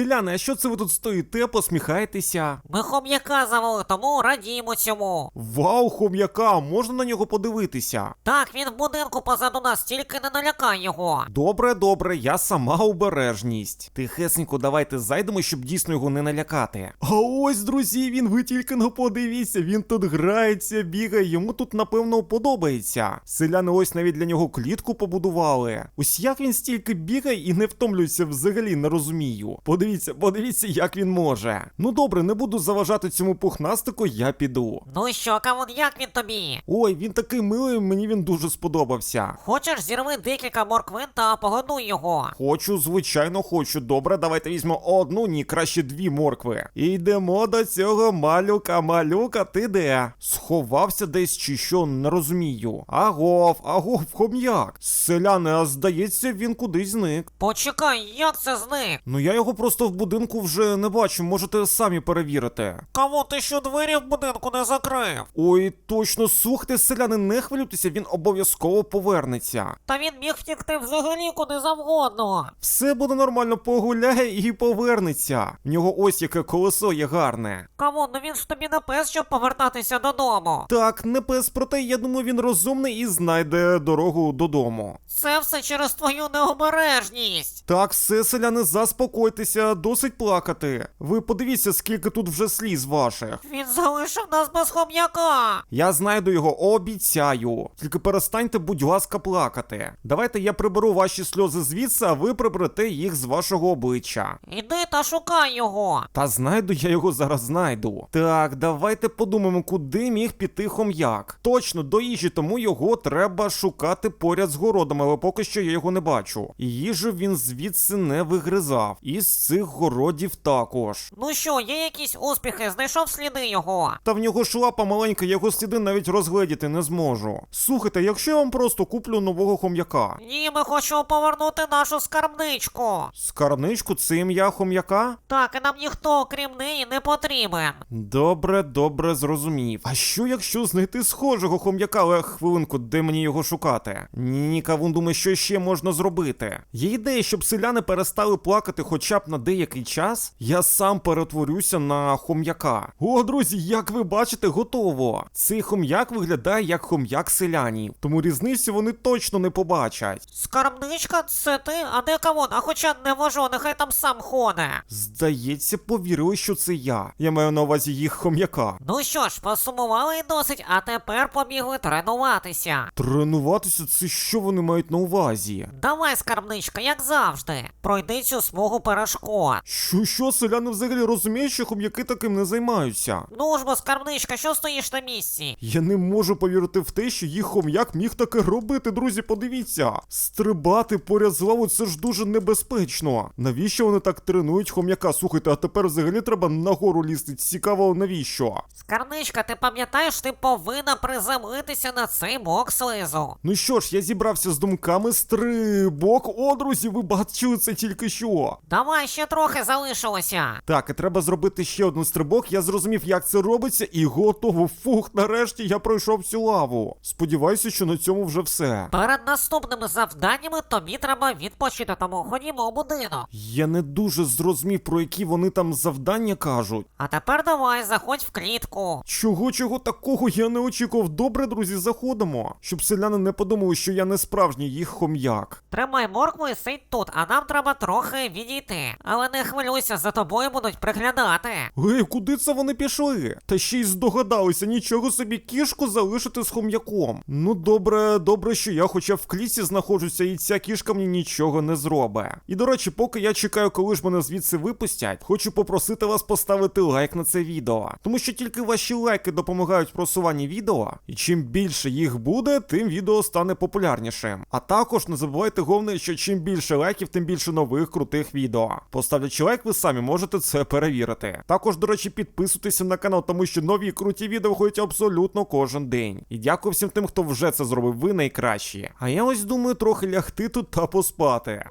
Селяни, а що це ви тут стоїте, посміхаєтеся? Ми хом'яка завели, тому радіємо цьому. Вау, хом'яка, можна на нього подивитися? Так, він в будинку позаду нас, тільки не налякай його. Добре, добре, я сама обережність. Тихесенько, давайте зайдемо, щоб дійсно його не налякати. А ось, друзі, він ви тільки не подивіться, він тут грається, бігає, йому тут, напевно, подобається. Селяни ось навіть для нього клітку побудували. Ось як він стільки бігає і не втомлюється взагалі, не розумію. Подивіться, подивіться, як він може. Ну добре, не буду заважати цьому пухнастику, я піду. Ну і що, кавун, як він тобі? Ой, він такий милий, мені він дуже сподобався. Хочеш зірви декілька морквин та погодуй його. Хочу, звичайно, хочу. Добре, давайте візьмемо одну, ні, краще дві моркви. І йдемо до цього малюка. Малюка, ти де? Сховався десь чи що, не розумію. Агов, агов, хом'як. Селяни, а здається, він кудись зник. Почекай, як це зник? Ну я його просто в будинку вже не бачу, можете самі перевірити. Кавун, ти що двері в будинку не закрив? Ой, точно, слухайте, селяни, не хвилюйтеся, він обов'язково повернеться. Та він міг втікти взагалі куди завгодно. Все буде нормально, погуляє і повернеться. В нього ось яке колесо є гарне. Кавун, ну він ж тобі не пес, щоб повертатися додому. Так, не пес, проте я думаю, він розумний і знайде дорогу додому. Це все через твою необережність. Так, все, селяни, заспокойтеся, досить плакати. Ви подивіться, скільки тут вже сліз ваших. Він залишив нас без хом'яка. Я знайду його, обіцяю. Тільки перестаньте, будь ласка, плакати. Давайте я приберу ваші сльози звідси, а ви приберете їх з вашого обличчя. Іди та шукай його. Та знайду я його зараз знайду. Так, давайте подумаємо, куди міг піти хом'як. Точно, до їжі, тому його треба шукати поряд з городом, але поки що я його не бачу. Їжу він звідси не вигризав. І з цих городів також. Ну що, є якісь успіхи, знайшов сліди його. Та в нього ж лапа маленька, я його сліди навіть розгледіти не зможу. Слухайте, якщо я вам просто куплю нового хом'яка. Ні, ми хочемо повернути нашу скарбничку. Скарбничку, це ім'я хом'яка? Так, і нам ніхто, крім неї, не потрібен. Добре, добре, зрозумів. А що якщо знайти схожого хом'яка, але хвилинку, де мені його шукати? Ні, кавун думає, що ще можна зробити. Є ідея, щоб селяни перестали плакати хоча б на деякий час. Я сам перетворюся на хом'яка. О, друзі, як ви бачите, готово. Цей хом'як виглядає як хом'як селянів, тому різниці вони точно не побачать. Скарбничка, це ти? А де кавун? А хоча не можу, нехай там сам хоне. Здається, повірили, що це я. Я маю на увазі їх хом'яка. Ну що ж, посумували і досить, а тепер побігли тренуватися. Тренуватися це що вони мають на увазі? Давай, скарбничка, як завжди. Пройди цю смугу перешкод. Що що селяни взагалі розуміють, що хом'яки таким не займаються? Ну ж бо, скарбничка, що стоїш на місці? Я не можу повірити в те, що їх хом'як міг таке робити, друзі, подивіться. Стрибати поряд з лавою це ж дуже небезпечно. Навіщо вони так тренують хом'яка? Слухайте, а тепер взагалі треба нагору лізти. Цікаво, навіщо? Скарбничка, ти пам'ятаєш, ти повинна приземлитися на цей бок слизу. Ну що ж, я зібрався з думками стрибок. О, друзі, ви бачили це тільки що. Давай ще трохи залишилося. Так, і треба зробити ще один стрибок. Я зрозумів, як це робиться, і готово. Фух, нарешті я пройшов всю лаву. Сподіваюся, що на цьому вже все. Перед наступними завданнями тобі треба відпочити, тому ходімо у будинок. Я не дуже зрозумів, про які вони там завдання кажуть. А тепер давай, заходь в клітку. Чого, чого такого я не очікував. Добре, друзі, заходимо. Щоб селяни не подумали, що я не справжній їх хом'як. Тримай моркву і сидь тут, а нам треба трохи відійти. Але не хвилюйся, за тобою будуть приглядати. Ей, куди це вони пішли? Та ще й здогадалися нічого собі кішку залишити з хом'яком. Ну добре, добре, що я хоча в клітці знаходжуся, і ця кішка мені нічого не зробить. І до речі, поки я чекаю, коли ж мене звідси випустять, хочу попросити вас поставити лайк на це відео. Тому що тільки ваші лайки допомагають в просуванні відео, і чим більше їх буде, тим відео стане популярнішим. А також не забувайте головне, що чим більше лайків, тим більше нових крутих відео. Поставлячи лайк, ви самі можете це перевірити. Також, до речі, підписуйтеся на канал, тому що нові круті відео виходять абсолютно кожен день. І дякую всім тим, хто вже це зробив. Ви найкращі. А я ось думаю трохи лягти тут та поспати.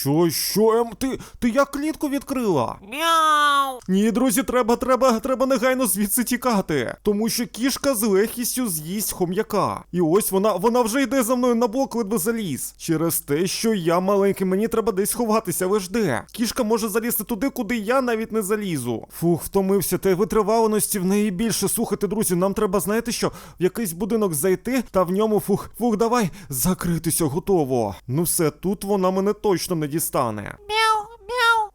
Що, що, ем, ти, ти як клітку відкрила? Мяу. Ні, друзі, треба, треба, треба негайно звідси тікати. Тому що кішка з легкістю з'їсть хом'яка. І ось вона, вона вже йде за мною на бок, ледве заліз. Через те, що я маленький, мені треба десь ховатися, ви ж де? Кішка може залізти туди, куди я навіть не залізу. Фух, втомився, та й витриваленості в неї більше. Слухайте, друзі, нам треба, знаєте що, в якийсь будинок зайти, та в ньому фух, фух, давай закритися, готово. Ну все, тут вона мене точно не дістане.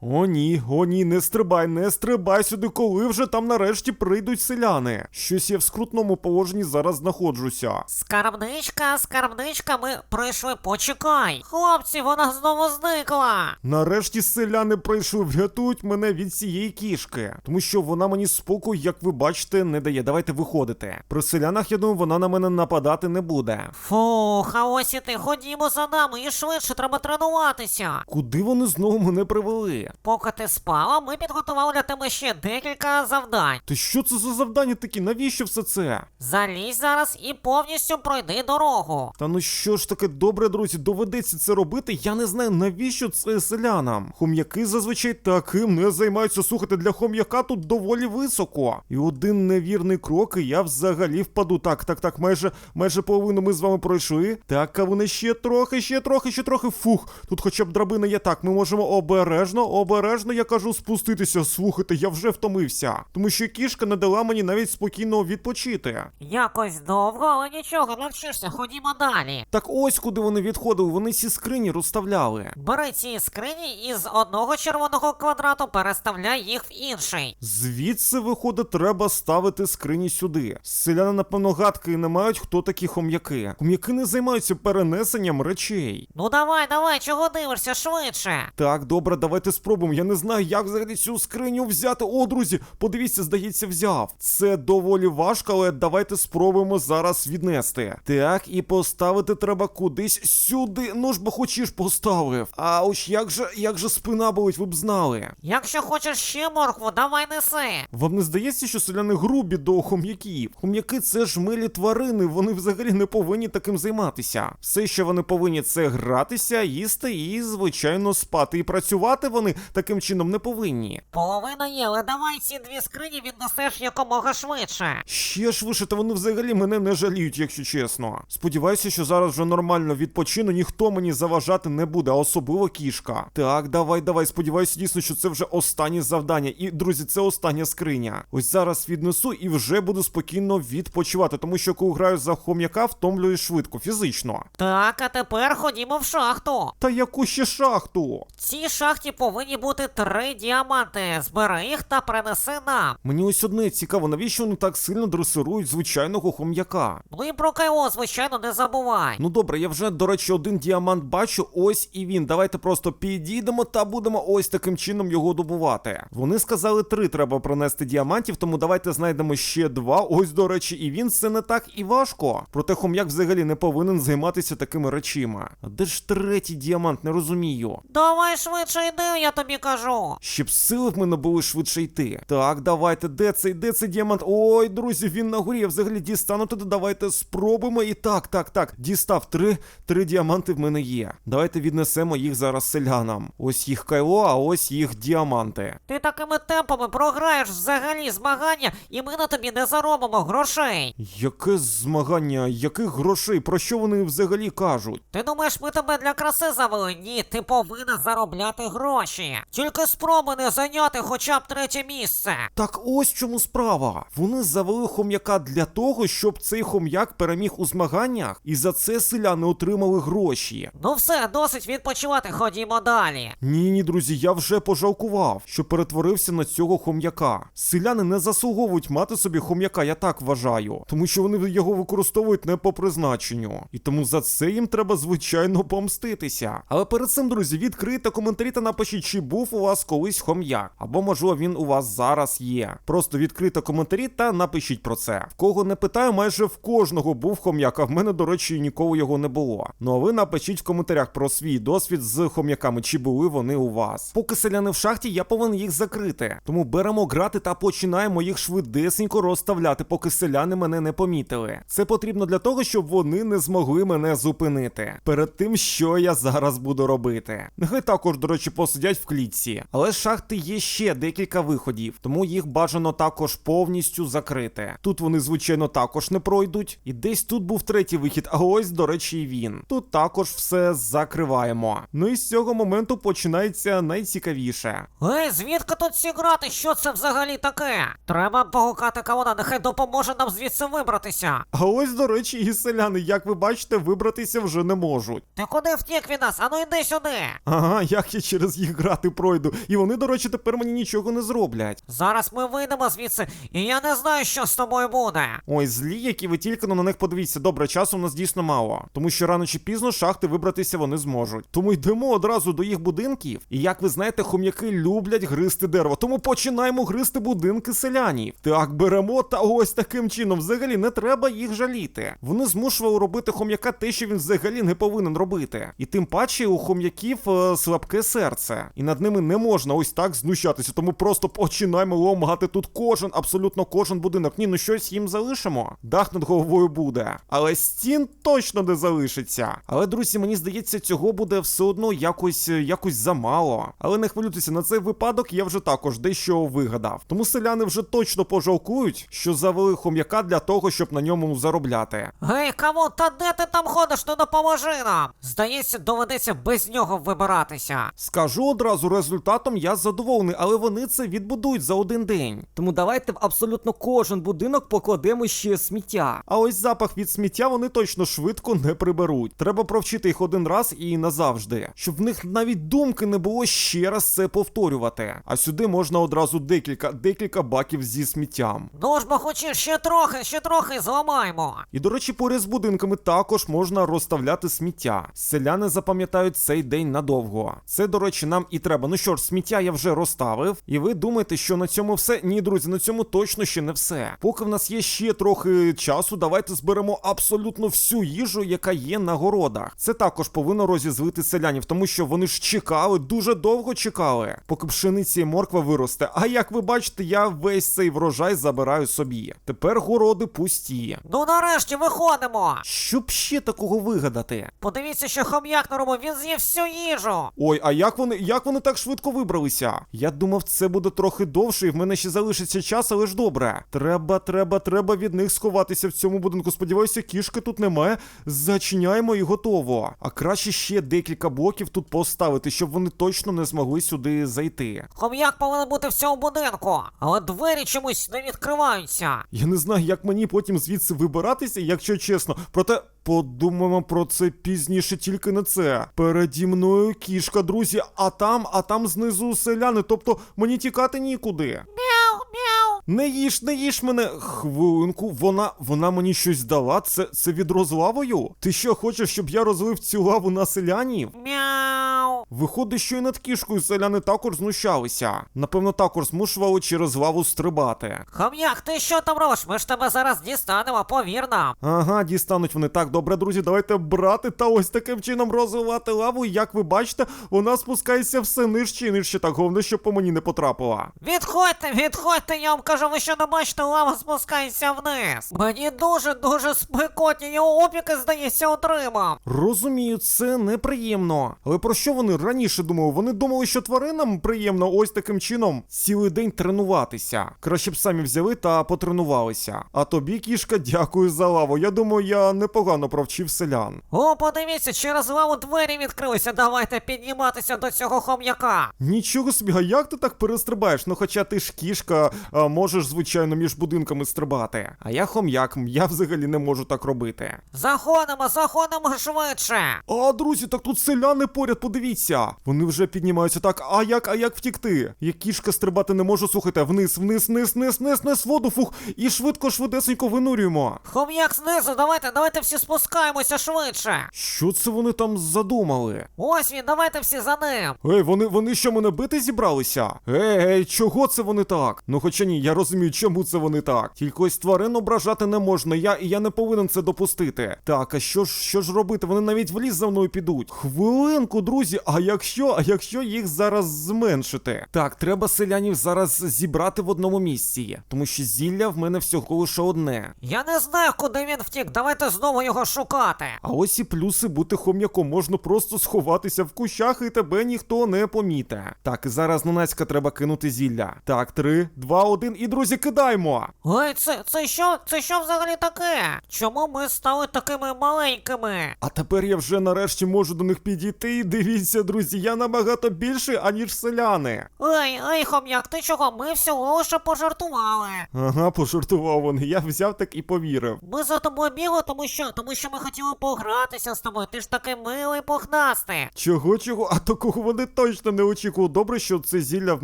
О ні, о ні, не стрибай, не стрибай сюди, коли вже там нарешті прийдуть селяни. Щось я в скрутному положенні зараз знаходжуся. Скарбничка, скарбничка, ми прийшли, почекай. Хлопці, вона знову зникла. Нарешті селяни прийшли, врятують мене від цієї кішки, тому що вона мені спокою, як ви бачите, не дає. Давайте виходити. При селянах, я думаю, вона на мене нападати не буде. Фух, а ось і ти, ходімо за нами і швидше треба тренуватися. Куди вони знову мене привели? Поки ти спала, ми підготували для тебе ще декілька завдань. Та що це за завдання такі? Навіщо все це? Залізь зараз і повністю пройди дорогу. Та ну що ж таке добре, друзі, доведеться це робити. Я не знаю, навіщо це селянам. Хом'яки зазвичай таким не займаються. Слухайте, для хом'яка тут доволі високо. І один невірний крок, і я взагалі впаду. Так, так, так, майже майже половину ми з вами пройшли. Так, а вони ще трохи, ще трохи, ще трохи. Фух, тут хоча б драбина є так. Ми можемо обережно, обережно, я кажу, спуститися. Слухайте, я вже втомився. Тому що кішка не дала мені навіть спокійно відпочити. Якось довго, але нічого, навчишся, ходімо далі. Так ось куди вони відходили, вони ці скрині розставляли. Бери ці скрині і з одного червоного квадрату переставляй їх в інший. Звідси, виходить, треба ставити скрині сюди. Селяни, напевно, гадки не мають, хто такі хом'яки. Хом'яки не займаються перенесенням речей. Ну давай, давай, чого дивишся швидше. Так, добре, давайте спробуємо. Я не знаю, як взагалі цю скриню взяти. О, друзі, подивіться, здається, взяв. Це доволі важко, але давайте спробуємо зараз віднести. Так, і поставити треба кудись сюди. Ну ж бо хочеш поставив. А ось як же, як же спина болить, ви б знали. Якщо хочеш ще моркву, давай неси. Вам не здається, що селяни грубі до хом'яків? Хом'яки це ж милі тварини, вони взагалі не повинні таким займатися. Все, що вони повинні, це гратися, їсти і, звичайно, спати. І працювати вони таким чином не повинні. Половина є, але давай ці дві скрині віднесеш якомога швидше. Ще швидше, та вони взагалі мене не жаліють, якщо чесно. Сподіваюся, що зараз вже нормально відпочину, ніхто мені заважати не буде, а особливо кішка. Так, давай, давай. Сподіваюся, дійсно, що це вже останнє завдання. І, друзі, це остання скриня. Ось зараз віднесу і вже буду спокійно відпочивати, тому що коли граю за хом'яка, втомлююсь швидко, фізично. Так, а тепер ходімо в шахту. Та яку ще шахту? В цій шахті повинні бути три діаманти. Збери їх та принеси нам. Мені ось одне цікаво, навіщо вони так сильно дресирують звичайного хом'яка? Ну і про Кайло, звичайно, не забувай. Ну добре, я вже, до речі, один діамант бачу, ось і він. Давайте просто підійдемо та будемо ось таким чином його добувати. Вони сказали, три треба принести діамантів, тому давайте знайдемо ще два. Ось, до речі, і він це не так і важко. Проте хом'як взагалі не повинен займатися такими речима. А де ж третій діамант, не розумію. Давай швидше йди, я тобі кажу. Щоб сили в мене були швидше йти. Так, давайте, де цей, де цей діамант? Ой, друзі, він на горі. Я взагалі дістану туди. Давайте спробуємо. І так, так, так. Дістав три, три діаманти в мене є. Давайте віднесемо їх зараз селянам. Ось їх кайло, а ось їх діаманти. Ти такими темпами програєш взагалі змагання, і ми на тобі не заробимо грошей. Яке змагання, яких грошей? Про що вони взагалі кажуть? Ти думаєш, ми тебе для краси завели? Ні, ти повинен заробляти гроші. Тільки спробуй не зайняти хоча б третє місце. Так ось чому справа. Вони завели хом'яка для того, щоб цей хом'як переміг у змаганнях, і за це селяни отримали гроші. Ну все, досить відпочивати, ходімо далі. Ні, ні, друзі, я вже пожалкував, що перетворився на цього хом'яка. Селяни не заслуговують мати собі хом'яка, я так вважаю, тому що вони його використовують не по призначенню. І тому за це їм треба звичайно помститися. Але перед цим, друзі, відкрийте коментарі та напишіть, чи був у вас колись хом'як, або можливо він у вас зараз є. Просто відкрийте коментарі та напишіть про це. В кого не питаю, майже в кожного був хом'як, а в мене, до речі, ніколи його не було. Ну а ви напишіть в коментарях про свій досвід з хом'яками, чи були вони у вас. Поки селяни в шахті, я повинен їх закрити. Тому беремо грати та починаємо їх швидесенько розставляти, поки селяни мене не помітили. Це потрібно для того, щоб вони не змогли мене зупинити. Перед тим, що я зараз буду робити. Нехай також, до речі, посидять в клітці. Але з шахти є ще декілька виходів, тому їх бажано також повністю закрити. Тут вони, звичайно, також не пройдуть. І десь тут був третій вихід, а ось, до речі, і він. Тут також все закриваємо. Ну і з цього моменту починається найцікавіше. Ей, звідки тут ці грати? Що це взагалі таке? Треба погукати кавуна, нехай допоможе нам звідси вибратися. А ось, до речі, і селяни, як ви бачите, вибратися вже не можуть. Ти куди втік від нас? Ану йди сюди. Ага, як я через їх грати пройду. І вони, до речі, тепер мені нічого не зроблять. Зараз ми вийдемо звідси, і я не знаю, що з тобою буде. Ой, злі, які ви тільки на них подивіться. Добре, часу у нас дійсно мало. Тому що рано чи пізно шахти вибратися вони зможуть. Тому йдемо одразу до їх будинків. І як ви знаєте, хом'яки люблять гризти дерево. Тому починаємо гризти будинки селянів. Так, беремо та ось таким чином. Взагалі не треба їх жаліти. Вони змушували робити хом'яка те, що він взагалі не повинен робити. І тим паче у хом'яків е, слабке серце. І над ними не можна ось так знущатися. Тому просто починаємо ламати тут кожен, абсолютно кожен будинок. Ні, ну щось їм залишимо. Дах над головою буде. Але стін точно не залишиться. Але, друзі, мені здається, цього буде все одно якось, е, якось замало. Але не хвилюйтеся, на цей випадок я вже також дещо вигадав. Тому селяни вже точно пожалкують, що завели хом'яка для того, щоб на ньому заробляти. Гей, кавун, та де ти там ходиш? Ну допоможи нам. Здається, доведеться без нього вибиратися. Скажу одразу, результатом я задоволений, але вони це відбудують за один день. Тому давайте в абсолютно кожен будинок покладемо ще сміття. А ось запах від сміття вони точно швидко не приберуть. Треба провчити їх один раз і назавжди, щоб в них навіть думки не було ще раз це повторювати. А сюди можна одразу декілька декілька баків зі сміттям. Ну ж бо хочеш ще трохи, ще трохи зламаємо. І до речі, поряд з будинками також можна розставляти сміття. Селяни запам'ятають цей день надовго. Це, до речі, нам і треба. Ну що ж, сміття я вже розставив, і ви думаєте, що на цьому все? Ні, друзі, на цьому точно ще не все. Поки в нас є ще трохи часу, давайте зберемо абсолютно всю їжу, яка є на городах. Це також повинно розізлити селянів, тому що вони ж чекали, дуже довго чекали, поки пшениця і морква виросте. А як ви бачите, я весь цей врожай забираю собі. Тепер городи пусті. Ну нарешті виходимо. Щоб ще такого вигадати? Подивіться, що хом'як наробив, він з'їв всю їжу. Ой, а як вони як вони так швидко вибралися? Я думав, це буде трохи довше, і в мене ще залишиться час, але ж добре. Треба, треба, треба від них сховатися в цьому будинку. Сподіваюся, кішки тут немає. Зачиняємо і готово. А краще ще декілька блоків тут поставити, щоб вони точно не змогли сюди зайти. Хом'як повинен бути в цьому будинку, але двері чомусь не відкриваються. Я не знаю, як мені потім звідси вибиратися, якщо чесно. Проте подумаємо про це пізніше, тільки не це. Переді мною кішка, друзі, а там, а там знизу селяни, тобто мені тікати нікуди. Мяу, мяу. Не їж, не їж мене. Хвилинку, вона вона мені щось дала. Це це відро з лавою? Ти що хочеш, щоб я розлив цю лаву на селянів? Мяу. Виходить, що і над кішкою селяни також знущалися. Напевно, також змушували через лаву стрибати. Хом'як, ти що там робиш? Ми ж тебе зараз дістанемо, повір нам. Ага, дістануть вони так. Добре, друзі, давайте брати та ось таким чином розвивати лаву. Як ви бачите, вона спускається все нижче і нижче. Так головне, щоб по мені не потрапила. Відходьте, відходьте, вам кажу, ви що не бачите, лава спускається вниз. Мені дуже дуже спекотні, я опіки, здається, отримав. Розумію, це неприємно. Але про що вони раніше думали? Вони думали, що тваринам приємно ось таким чином цілий день тренуватися. Краще б самі взяли та потренувалися. А тобі, кішка, дякую за лаву. Я думаю, я непогано провчив селян. О, подивіться, через лаву двері відкрилися. Давайте підніматися до цього хом'яка. Нічого собі, а як ти так перестрибаєш? Ну хоча ти ж кішка, а, можеш, звичайно, між будинками стрибати. А я хом'як, я взагалі не можу так робити. Заходимо, заходимо швидше. А, друзі, так тут селяни поряд, подивіться. Вони вже піднімаються так. А як, а як втікти? Я кішка стрибати не можу, слухайте, вниз, вниз, вниз, вниз, вниз, вниз, воду, фух, і швидко, швидесенько винурюємо. Хом'як знизу, давайте, давайте всі спускаємося швидше. Що це вони там задумали? Ось він, давайте всі за ним. Ей, вони, вони що мене бити зібралися? Ей, ей, чого це вони так? Ну хоча ні, я розумію, чому це вони так. Тільки ось тварин ображати не можна, я і я не повинен це допустити. Так, а що ж що ж робити? Вони навіть в ліс за мною підуть. Хвилинку, друзі, а якщо, а якщо їх зараз зменшити? Так, треба селянів зараз зібрати в одному місці, тому що зілля в мене всього лише одне. Я не знаю, куди він втік, давайте знову його шукати. А ось і плюси бути хом'яком. Можна просто сховатися в кущах і тебе ніхто не поміте. Так, і зараз Ненацька треба кинути зілля. Так, три, два, один, і друзі, кидаємо. Ой, це, це що? Це що взагалі таке? Чому ми стали такими маленькими? А тепер я вже нарешті можу до них підійти. Дивіться, друзі, я набагато більший, аніж селяни. Ей, ей, хом'як, ти чого? Ми всього лише пожартували. Ага, пожартував вони. Я взяв так і повірив. Ми за тобою бігли, тому що? Тому що ми хотіли погратися з тобою. Ти ж такий милий пухнастий. Чого, чого? А такого вони точно не очікували. Добре, що це зілля в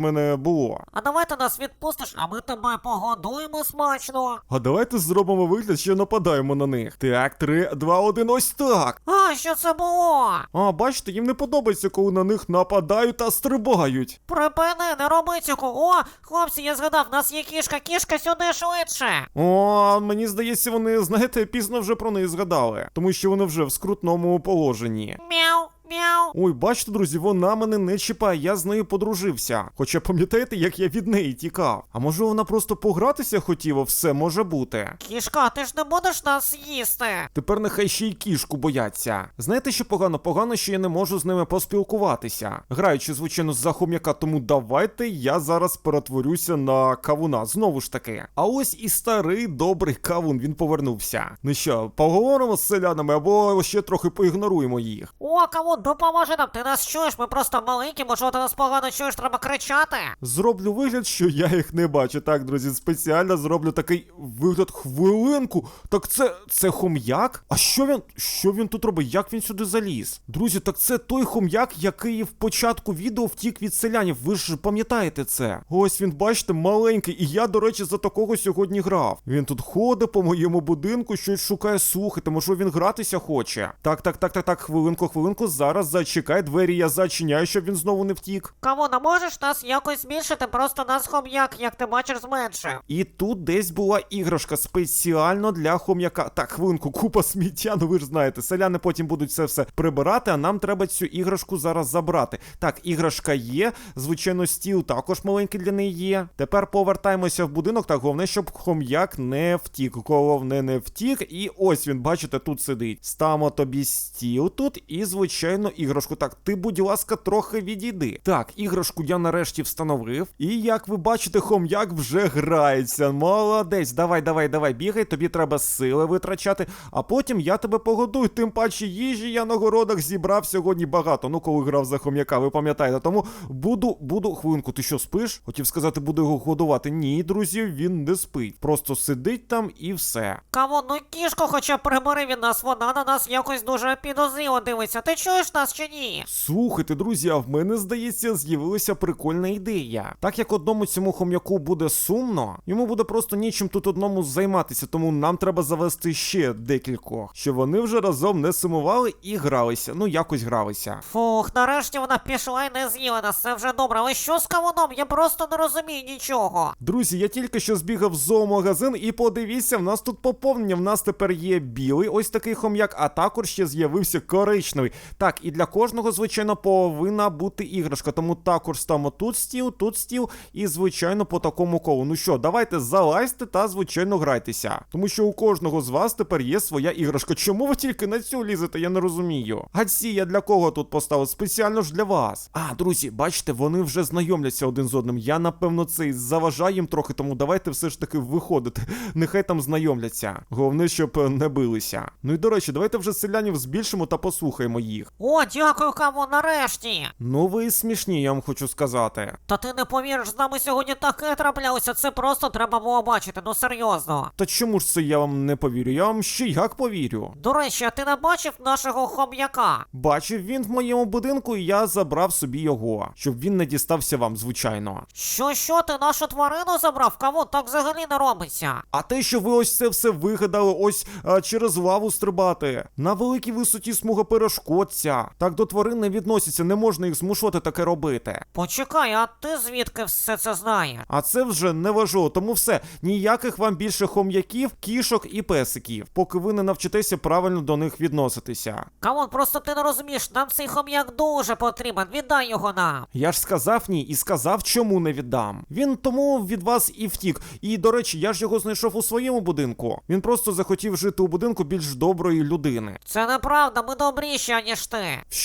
мене було. А давай ти нас відпустиш, а ми тебе погодуємо смачно. А давайте зробимо вигляд, що нападаємо на них. Так, три, два, один, ось так. А, що це було? А, бачите, їм не подобається, коли на них нападають та стрибають. Припини, не роби цього. О, хлопці, я згадав, в нас є кішка, кішка сюди швидше. О, мені здається, вони, знаєте, пізно вже про неї згадали, тому що вони вже в скрутному положенні. Мяу, мяу. Ой, бачите, друзі, вона мене не чіпає, я з нею подружився. Хоча пам'ятаєте, як я від неї тікав? А може вона просто погратися хотіла, все може бути. Кішка, ти ж не будеш нас їсти. Тепер нехай ще й кішку бояться. Знаєте, що погано? Погано, що я не можу з ними поспілкуватися. Граючи, звичайно, за хом'яка, тому давайте я зараз перетворюся на кавуна. Знову ж таки. А ось і старий добрий кавун, він повернувся. Ну що, поговоримо з селянами або ще трохи поігноруємо їх. О, кому допоможе нам? Ти нас чуєш? Ми просто маленькі, може ти нас погано чуєш, треба кричати. Зроблю вигляд, що я їх не бачу. Так, друзі, спеціально зроблю такий вигляд хвилинку. Так це це хом'як? А що він? Що він тут робить? Як він сюди заліз? Друзі, так це той хом'як, який в початку відео втік від селянів. Ви ж пам'ятаєте це? Ось він, бачите, маленький. І я, до речі, за такого сьогодні грав. Він тут ходить по моєму будинку, щось шукає слухайте, може він гратися хоче. Так, так, так, так, так, хвилинку, хвилинку. Зараз зачекай, двері я зачиняю, щоб він знову не втік. Кому не можеш нас якось збільшити, просто нас хом'як, як ти бачиш, зменшив. І тут десь була іграшка спеціально для хом'яка. Так, хвилинку, купа сміття, ну ви ж знаєте, селяни потім будуть це все прибирати, а нам треба цю іграшку зараз забрати. Так, іграшка є, звичайно, стіл також маленький для неї є. Тепер повертаємося в будинок, так головне, щоб хом'як не втік. Головне не втік. І ось він, бачите, тут сидить. Ставимо тобі стіл тут і, звичайно, іграшку. Так, ти, будь ласка, трохи відійди. Так, іграшку я нарешті встановив. І як ви бачите, хом'як вже грається. Молодець, давай, давай, давай, бігай, тобі треба сили витрачати, а потім я тебе погодую. Тим паче їжі я на городах зібрав сьогодні багато. Ну, коли грав за хом'яка, ви пам'ятаєте. Тому буду, буду. Хвилинку, ти що спиш? Хотів сказати, буду його годувати. Ні, друзі, він не спить. Просто сидить там і все. Кому, ну кішку хоча б прибери від нас, вона на нас якось дуже підозріло дивиться. Ти чуєш нас чи ні? Слухайте, друзі, а в мене здається, з'явилася прикольна ідея. Так як одному цьому хом'яку буде сумно, йому буде просто нічим тут одному займатися, тому нам треба завести ще декількох, щоб вони вже разом не сумували і гралися. Ну якось гралися. Фух, нарешті вона пішла і не з'їла нас, це вже добре. Але що з кавуном? Я просто не розумію нічого. Друзі, я тільки що збігав в зоомагазин і подивіться, в нас тут поповнення. В нас тепер є білий, ось такий хом'як, а також ще з'явився коричневий. Так, і для кожного, звичайно, повинна бути іграшка. Тому також ставимо тут стіл, тут стіл, і, звичайно, по такому колу. Ну що, давайте залазьте та, звичайно, грайтеся. Тому що у кожного з вас тепер є своя іграшка. Чому ви тільки на цю лізете? Я не розумію. Ці я для кого тут поставив? Спеціально ж для вас. А, друзі, бачите, вони вже знайомляться один з одним. Я, напевно, цей заважаю їм трохи, тому давайте все ж таки виходити. Нехай там знайомляться. Головне, щоб не билися. Ну і до речі, давайте вже селянів збільшимо та послухаємо їх. О, дякую, кавун, нарешті. Ну ви смішні, я вам хочу сказати. Та ти не повіриш, з нами сьогодні таке траплялося, це просто треба було бачити, ну серйозно. Та чому ж це я вам не повірю? Я вам ще як повірю. До речі, а ти не бачив нашого хом'яка? Бачив він в моєму будинку, і я забрав собі його, щоб він не дістався вам, звичайно. Що, що, ти нашу тварину забрав? Кавун, так взагалі не робиться. А те, що ви ось це все вигадали, ось а, через лаву стрибати, на великій висоті смуга перешкодця. Так до тварин не відносяться, не можна їх змушувати таке робити. Почекай, а ти звідки все це знаєш? А це вже не важливо, тому все, ніяких вам більше хом'яків, кішок і песиків, поки ви не навчитеся правильно до них відноситися. Кавун, просто ти не розумієш, нам цей хом'як дуже потрібен, віддай його нам. Я ж сказав ні і сказав, чому не віддам. Він тому від вас і втік. І до речі, я ж його знайшов у своєму будинку. Він просто захотів жити у будинку більш доброї людини. Це неправда, ми добріші, аніж ти.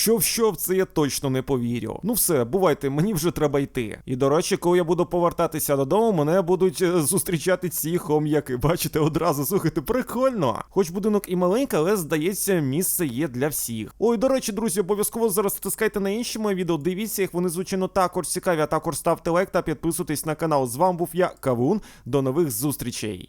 Що в що в це я точно не повірю. Ну все, бувайте, мені вже треба йти. І до речі, коли я буду повертатися додому, мене будуть е, зустрічати ці хом'яки. Бачите, одразу слухайте, прикольно. Хоч будинок і маленький, але здається, місце є для всіх. Ой, до речі, друзі, обов'язково зараз натискайте на інші мої відео. Дивіться їх, вони звичайно також цікаві. А також ставте лайк та підписуйтесь на канал. З вами був я, Кавун. До нових зустрічей.